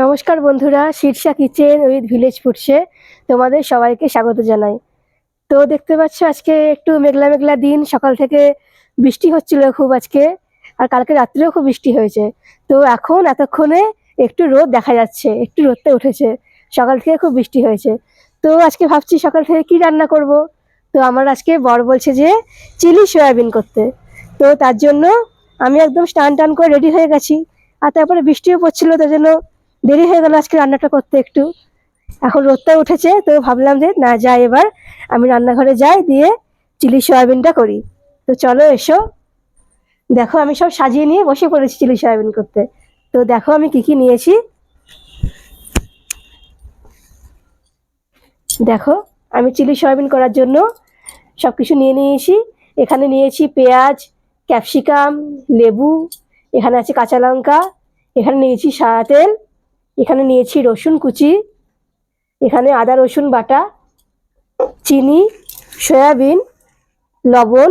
নমস্কার বন্ধুরা, Shirsha kitchen with village ফুডসে তোমাদের সবাইকে স্বাগত জানাই। তো দেখতে পাচ্ছ আজকে একটু মেঘলা মেঘলা দিন, সকাল থেকে বৃষ্টি হচ্ছিল খুব আজকে, আর কালকে রাত্রেও খুব বৃষ্টি হয়েছে। তো এখন এতক্ষণে একটু রোদ দেখা যাচ্ছে, একটু রোদটা উঠেছে, সকাল থেকে খুব বৃষ্টি হয়েছে। তো আজকে ভাবছি সকাল থেকে কি রান্না করব? তো আমার আজকে বর বলছে যে চিলি সয়াবিন করতে। তো তার জন্য আমি একদম স্টান টান করে রেডি হয়ে গেছি, আর তারপরে বৃষ্টিও পড়ছিল, তার জন্য দেরি হয়ে গেল আজকে রান্নাটা করতে একটু। এখন রোদটা উঠেছে, তো ভাবলাম যে না, যাই এবার। আমি রান্নাঘরে যাই, দিয়ে চিলি সয়াবিনটা করি। তো চলো এসো। দেখো, আমি সব সাজিয়ে নিয়ে বসে পড়েছি চিলি সয়াবিন করতে। তো দেখো, আমি কি কি নিয়েছি। দেখো, আমি চিলি সয়াবিন করার জন্য সব কিছু নিয়ে নিয়েছি। এখানে নিয়েছি পেঁয়াজ, ক্যাপসিকাম, লেবু, এখানে আছে কাঁচা লঙ্কা, এখানে নিয়েছি সারা তেল। এখানে নিয়েছি রসুন কুচি, এখানে আদা, রসুন বাটা, চিনি, সয়াবিন, লবণ,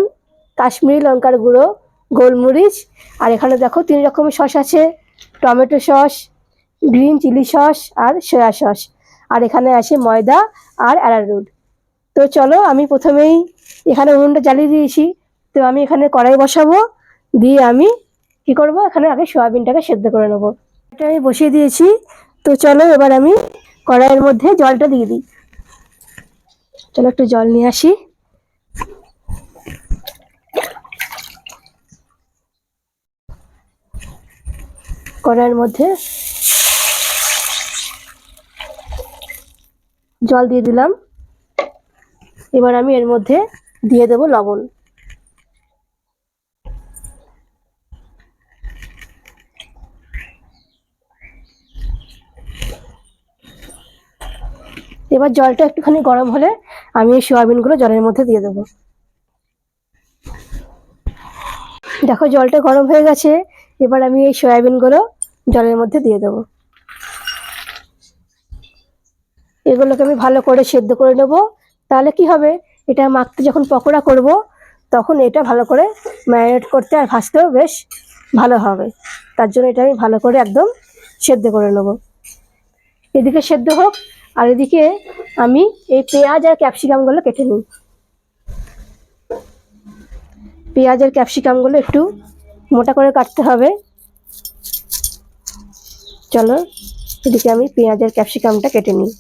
কাশ্মীরি লঙ্কার গুঁড়ো, গোলমরিচ, আর এখানে দেখো তিন রকমের সস আছে, tomato sauce, green chilli sauce আর সয়া সস। আর এখানে আছে ময়দা আর অ্যারারুট। তো চলো আমি প্রথমেই এখানে উনুনটা জ্বালিয়ে দিয়েছি। তো আমি এখানে কড়াই বসাবো, দিয়ে আমি কি করব? এখানে আগে সয়াবিনটাকে সেদ্ধ করে নেব। এটা আমি বসিয়ে দিয়েছি। তো চলো এবার আমি কড়াইয়ের মধ্যে জলটা দিয়ে দিই। চলো একটু জল নিয়ে আসি। কড়াইয়ের মধ্যে জল দিয়ে দিলাম। এবার আমি এর মধ্যে দিয়ে দেবো লবণ। এবার জলটা একটুখানি গরম হলে আমি এই সোয়াবিনগুলো জলের মধ্যে দিয়ে দেবো। দেখো জলটা গরম হয়ে গেছে, এবার আমি এই সয়াবিনগুলো জলের মধ্যে দিয়ে দেবো। এগুলোকে আমি ভালো করে সেদ্ধ করে নেব, তাহলে কি হবে? এটা মাখতে যখন পকোড়া করব, তখন এটা ভালো করে ম্যারিনেট করতে আর ভাজতেও বেশ ভালো হবে। তার জন্য এটা আমি ভালো করে একদম সেদ্ধ করে নেব। এদিকে সেদ্ধ হোক আর এদিকে আমি এই পেঁয়াজ আর ক্যাপসিকামগুলো কেটে নিই। পেঁয়াজ আর ক্যাপসিকামগুলো একটু মোটা করে কাটতে হবে। চলো, এদিকে আমি পেঁয়াজ আর ক্যাপসিকামটা কেটে নিই।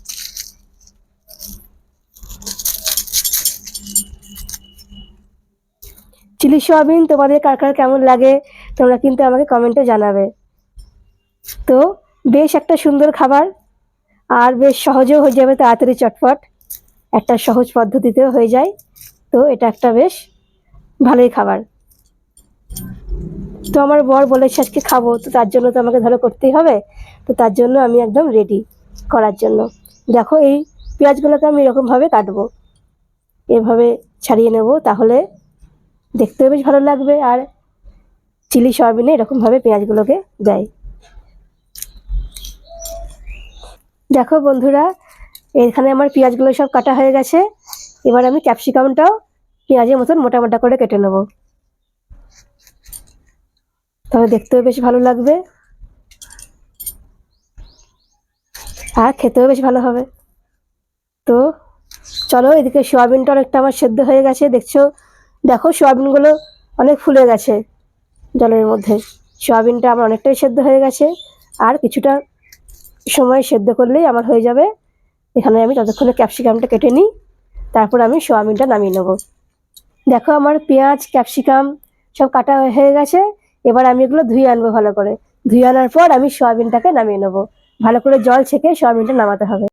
চিলি সোয়াবিন তোমাদের কার কার কেমন লাগে, তোমরা কিন্তু আমাকে কমেন্টে জানাবে। তো, বেশ একটা সুন্দর খাবার। আর বেশ সহজেও হয়ে যাবে তাড়াতাড়ি চটপট। একটা সহজ পদ্ধতিতেও হয়ে যায়। তো এটা একটা বেশ ভালোই খাবার। তো আমার বর বলেছে আজকে খাব, তো তার জন্য তো আমাকে ধরো করতেই হবে। তো তার জন্য আমি একদম রেডি করার জন্য। দেখো এই পেঁয়াজগুলোকে আমি এরকমভাবে কাটবো। এভাবে ছাড়িয়ে নেব তাহলে দেখতেও বেশ ভালো লাগবে। আর চিলি সয়াবিনে এরকমভাবে পেঁয়াজগুলোকে দেয়। দেখো বন্ধুরা, এখানে আমার পেঁয়াজগুলো সব কাটা হয়ে গেছে। এবার আমি ক্যাপসিকামটাও পেঁয়াজের মতন মোটা মোটা করে কেটে নেব। তাহলে দেখতেও বেশ ভালো লাগবে। আর খেতেও বেশ ভালো হবে। তো চলো, এদিকে সোয়াবিনটা অনেকটা আমার সেদ্ধ হয়ে গেছে। দেখছ? দেখো, সোয়াবিনগুলো অনেক ফুলে গেছে জলের মধ্যে। সোয়াবিনটা আমার অনেকটাই সেদ্ধ হয়ে গেছে। আর কিছুটা সময় সেদ্ধ করলেই আমার হয়ে যাবে। এখানে আমি ততক্ষণে ক্যাপসিকামটা কেটে নিই। তারপর আমি সোয়াবিনটা নামিয়ে নেব। দেখো আমার পেঁয়াজ, ক্যাপসিকাম সব কাটা হয়ে গেছে। এবার আমি এগুলো ধুয়ে আনব ভালো করে। ধুয়ে আনার পর আমি সোয়াবিনটাকে নামিয়ে নেব। ভালো করে জল ছেঁকে সোয়াবিনটা নামাতে হবে।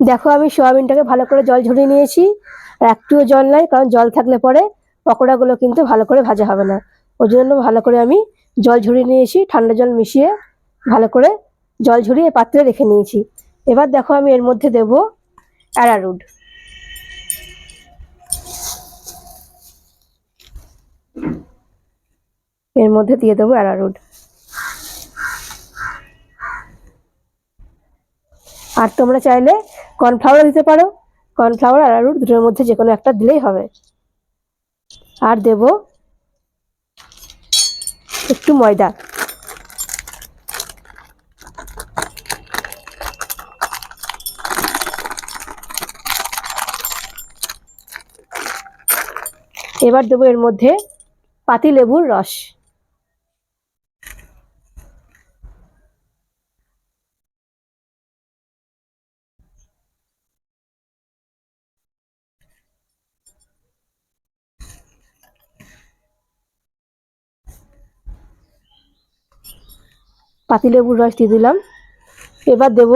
দেখো আমি সোয়াবিনটাকে ভালো করে জল ঝরিয়ে নিয়েছি। আর একটুও জল নাই, কারণ জল থাকলে পরে পকোড়াগুলো কিন্তু ভালো করে ভাজা হবে না। ওই জন্য ভালো করে আমি জল ঝরিয়ে নিয়েছি, ঠান্ডা জল মিশিয়ে ভালো করে জল ঝরিয়ে পাত্রে রেখে নিয়েছি। এবার দেখো আমি এর মধ্যে দেব অ্যারারুট। এর মধ্যে দিয়ে দেবো অ্যারারুট। আর তোমরা চাইলে কর্নফ্লাওয়ার দিতে পারো। কর্নফ্লাওয়ার আলুর দুটোর মধ্যে যে কোনো একটা দিলেই হবে। আর দেব একটু ময়দা। এবার দেবো এর মধ্যে পাতি লেবুর রস। পাতিলেবুর রস দিয়ে দিলাম। এবার দেব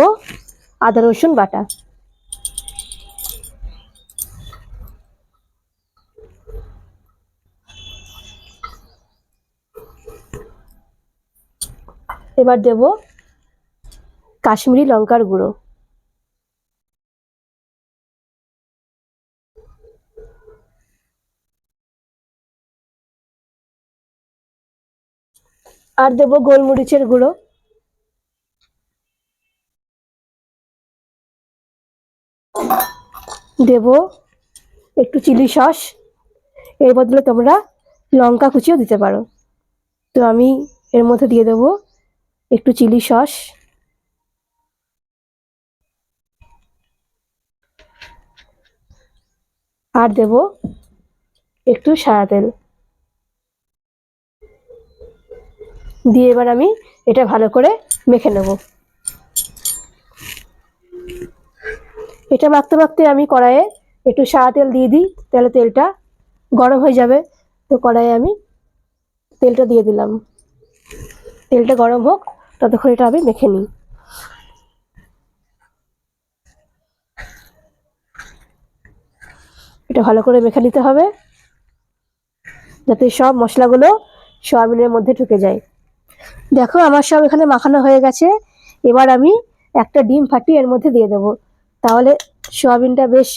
আদা রসুন বাটা। এবার দেব কাশ্মীরি লঙ্কার গুঁড়ো। আর দেব গোলমরিচের গুঁড়ো। দেব একটু চিলি সস। এর বদলে তোমরা লঙ্কা কুচিও দিতে পারো। তো আমি এর মধ্যে দিয়ে দেব একটু চিলি সস। আর দেব একটু সাদা তেল। দিয়ে এবার আমি এটা ভালো করে মেখে নেব। এটা মাখতে মাখতে আমি কড়াইয়ে একটু সাদা তেল দিয়ে দিই, তাহলে তেলটা গরম হয়ে যাবে। তো কড়াইয়ে আমি তেলটা দিয়ে দিলাম। তেলটা গরম হোক ততক্ষণ এটা আমি মেখে নিই। এটা ভালো করে মেখে নিতে হবে, যাতে সব মশলাগুলো সোয়াবিনের মধ্যে ঢুকে যায়। দেখো, আমার সব এখানে মাখানো হয়ে গেছে। এবার আমি একটা ডিম ফাটিয়ে এর মধ্যে দিয়ে দেবো। তাহলে সোয়াবিনটা বেশ,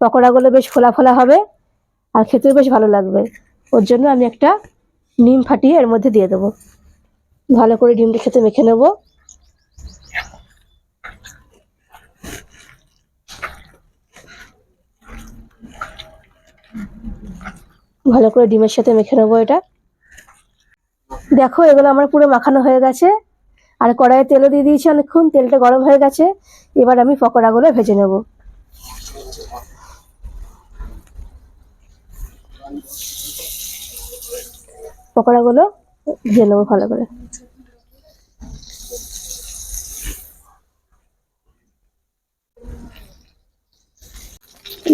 পকোড়াগুলো বেশ ফোলা ফোলা হবে আর খেতেও বেশ ভালো লাগবে। ওর জন্য আমি একটা ডিম ফাটিয়ে এর মধ্যে দিয়ে দেবো। ভালো করে ডিমটা খেতে মেখে নেব। ভালো করে ডিমের সাথে মেখে নেব এটা। দেখো, এগুলো আমার পুরো মাখানো হয়ে গেছে। আর কড়াইয়ে তেলও দিয়ে দিয়েছি অনেকক্ষণ, তেলটা গরম হয়ে গেছে। এবার আমি পকোড়াগুলো ভেজে নেব। পকোড়াগুলো ভেজে নেব ভালো করে।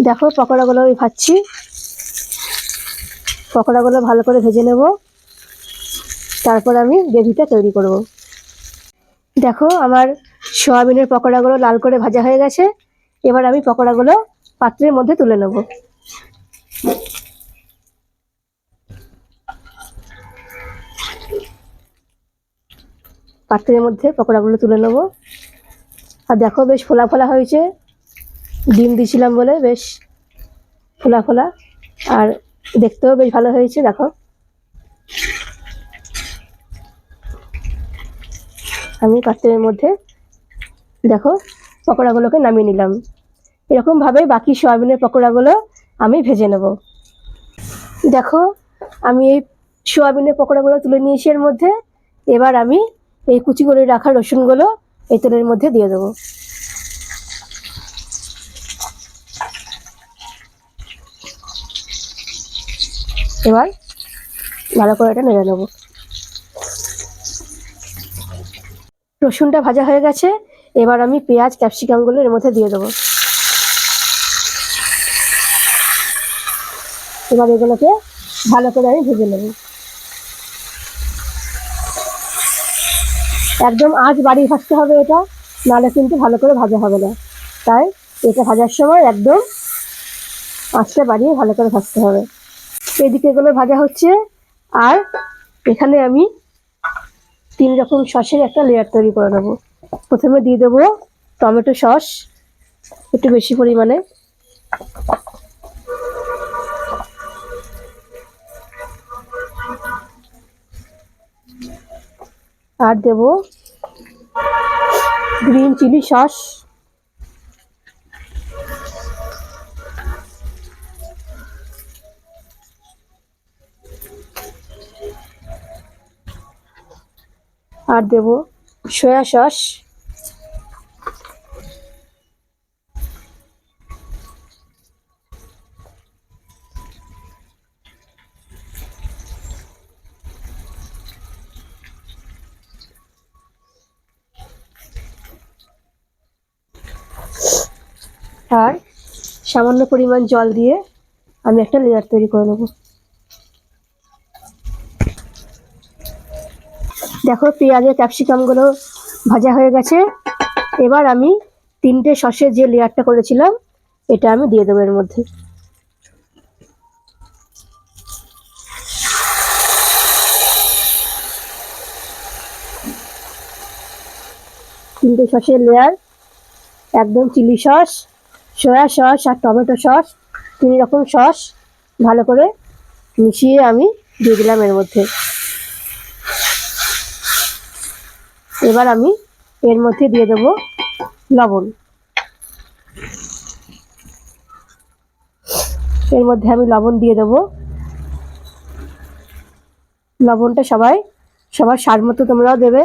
দেখো পকোড়াগুলো আমি ভাজছি। পকোড়াগুলো ভালো করে ভেজে নেব। তারপর আমি গ্রেভিটা তৈরি করব। দেখো আমার সোয়াবিনের পকোড়াগুলো লাল করে ভাজা হয়ে গেছে। এবার আমি পকোড়াগুলো পাত্রের মধ্যে তুলে নেব। পাত্রের মধ্যে পকোড়াগুলো তুলে নেব। আর দেখো বেশ ফোলা ফোলা হয়েছে। ডিম দিয়েছিলাম বলে বেশ ফোলা ফোলা। আর দেখতেও বেশ ভালো হয়েছে, দেখো। আমি পাত্রের মধ্যে দেখো পকোড়াগুলোকে নামিয়ে নিলাম। এরকমভাবে বাকি সয়াবিনের পকোড়াগুলো আমি ভেজে নেব। দেখো, আমি এই সয়াবিনের পকোড়াগুলো তুলে নিয়েছি এর মধ্যে। এবার আমি এই কুচি করে রাখা রসুনগুলো এই তেলের মধ্যে দিয়ে দেবো। এবার ভালো করে এটা নেড়ে নেব। রসুনটা ভাজা হয়ে গেছে, এবার আমি পেঁয়াজ, ক্যাপসিকামগুলো এর মধ্যে দিয়ে দেবো। এবার এগুলোকে ভালো করে আমি ভেজে নেব। একদম আঁচ বাড়িয়ে ভাজতে হবে এটা, নাহলে কিন্তু ভালো করে ভাজা হবে না। তাই এটা ভাজার সময় একদম আঁচটা বাড়িয়ে ভালো করে ভাজতে হবে। এদিকে এগুলো ভাজা হচ্ছে, আর এখানে আমি তিন রকম সসের একটা লেয়ার তৈরি করে নেব। প্রথমে দিয়ে দেবো টমেটো সস, একটু বেশি পরিমাণে। আর দেব গ্রিন চিলি সস আর দেব সয়া সস আর সামান্য পরিমাণ জল দিয়ে আমি একটা লেয়ার তৈরি করে নেব। দেখো পেঁয়াজের ক্যাপসিকামগুলো ভাজা হয়ে গেছে। এবার আমি তিনটে সসের যে লেয়ারটা করেছিলাম, এটা আমি দিয়ে দেবো এর মধ্যে। তিনটে সসের লেয়ার একদম চিলি সস সয়া সস আর টমেটো সস, তিন রকম সস, ভালো করে মিশিয়ে আমি দিয়ে দিলাম এর মধ্যে। এবার আমি এর মধ্যে দিয়ে দেবো লবণ। এর মধ্যে আমি লবণ দিয়ে দেবো। লবণটা সবাই, সবার স্বাদ মতো তোমরাও দেবে।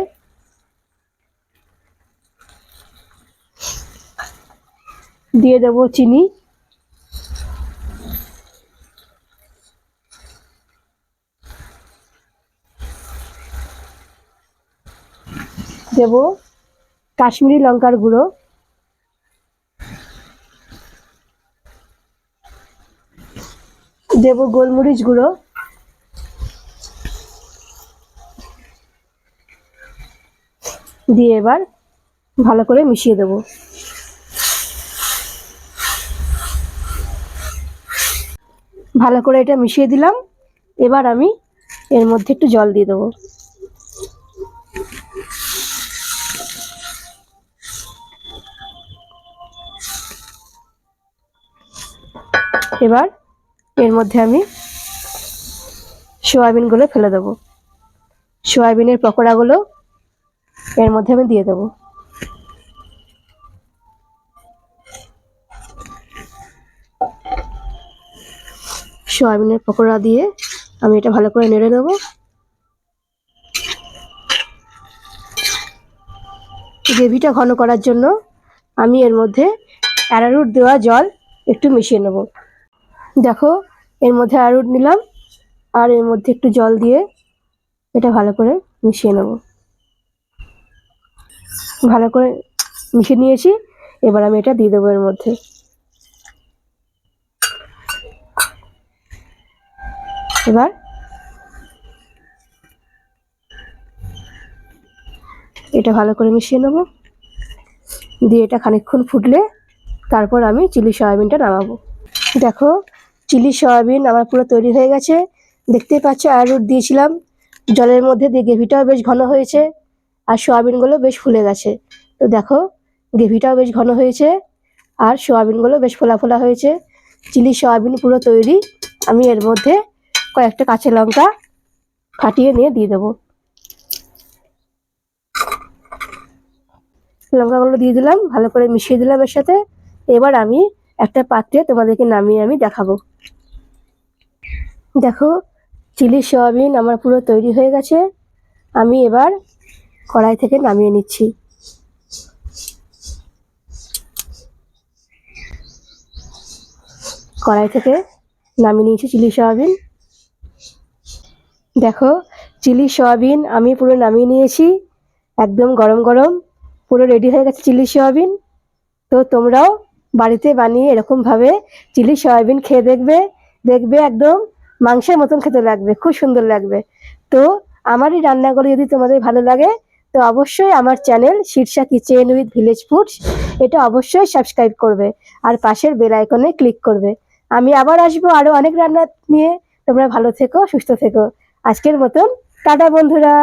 দিয়ে দেবো চিনি। দেব কাশ্মীরি লঙ্কার গুঁড়ো। দেব গোলমরিচ গুঁড়ো। দিয়ে এবার ভালো করে মিশিয়ে দেব। ভালো করে এটা মিশিয়ে দিলাম। এবার আমি এর মধ্যে একটু জল দিয়ে দেবো। এবার এর মধ্যে আমি সোয়াবিনগুলো ফেলে দেবো। সোয়াবিনের পকোড়াগুলো এর মধ্যে আমি দিয়ে দেবো। সোয়াবিনের পকোড়া দিয়ে আমি এটা ভালো করে নেড়ে নেব। গ্রেভিটা ঘন করার জন্য আমি এর মধ্যে অ্যারারুট দেওয়া জল একটু মিশিয়ে নেব। দেখো, এর মধ্যে অ্যারারুট নিলাম, আর এর মধ্যে একটু জল দিয়ে এটা ভালো করে মিশিয়ে নেব। ভালো করে মিশিয়ে নিয়েছি, এবার আমি এটা দিয়ে দেবো এর মধ্যে। এবার। এটা ভালো করে মিশিয়ে নেব। দিয়ে এটা খানিকক্ষণ ফুটলে তারপর আমি চিলি সয়াবিনটা নামাবো। দেখো, চিলি সয়াবিন আমার পুরো তৈরি হয়ে গেছে। দেখতেই পাচ্ছ অ্যারুট দিয়েছিলাম। জলের মধ্যে দিয়ে গ্রেভিটাও বেশ ঘন হয়েছে আর সয়াবিনগুলো বেশ ফুলে গেছে। তো দেখো, গ্রেভিটাও বেশ ঘন হয়েছে আর সয়াবিনগুলো বেশ ফোলা ফোলা হয়েছে। চিলি সয়াবিন পুরো তৈরি। আমি এর মধ্যে কয়েকটা কাঁচা লঙ্কা ফাটিয়ে নিয়ে দিয়ে দেবো। লঙ্কাগুলো দিয়ে দিলাম, ভালো করে মিশিয়ে দিলাম এর সাথে। এবার আমি একটা পাত্রে তোমাদেরকে নামিয়ে আমি দেখাবো। দেখো, চিলি সয়াবিন আমার পুরো তৈরি হয়ে গেছে। আমি এবার কড়াই থেকে নামিয়ে নিচ্ছি। কড়াই থেকে নামিয়ে নিয়েছি চিলি সয়াবিন। দেখো, চিলি, সয়াবিন আমি পুরো নামিয়ে নিয়েছি। একদম গরম গরম, পুরো রেডি হয়ে গেছে চিলি, সয়াবিন। তো তোমরাও বাড়িতে বানিয়ে এরকমভাবে চিলি, সয়াবিন খেয়ে দেখবে দেখবে একদম মাংসের মতন খেতে লাগবে, খুব সুন্দর লাগবে। তো আমার এই রান্নাগুলো যদি তোমাদের ভালো লাগে, তো অবশ্যই আমার channel Shirsha kitchen with village foods, এটা অবশ্যই সাবস্ক্রাইব করবে আর পাশের বেল আইকনে ক্লিক করবে। আমি আবার আসব আরও অনেক রান্না নিয়ে। তোমরা ভালো থেকো, সুস্থ থেকো। আজকের মতন টাটা বন্ধুরা।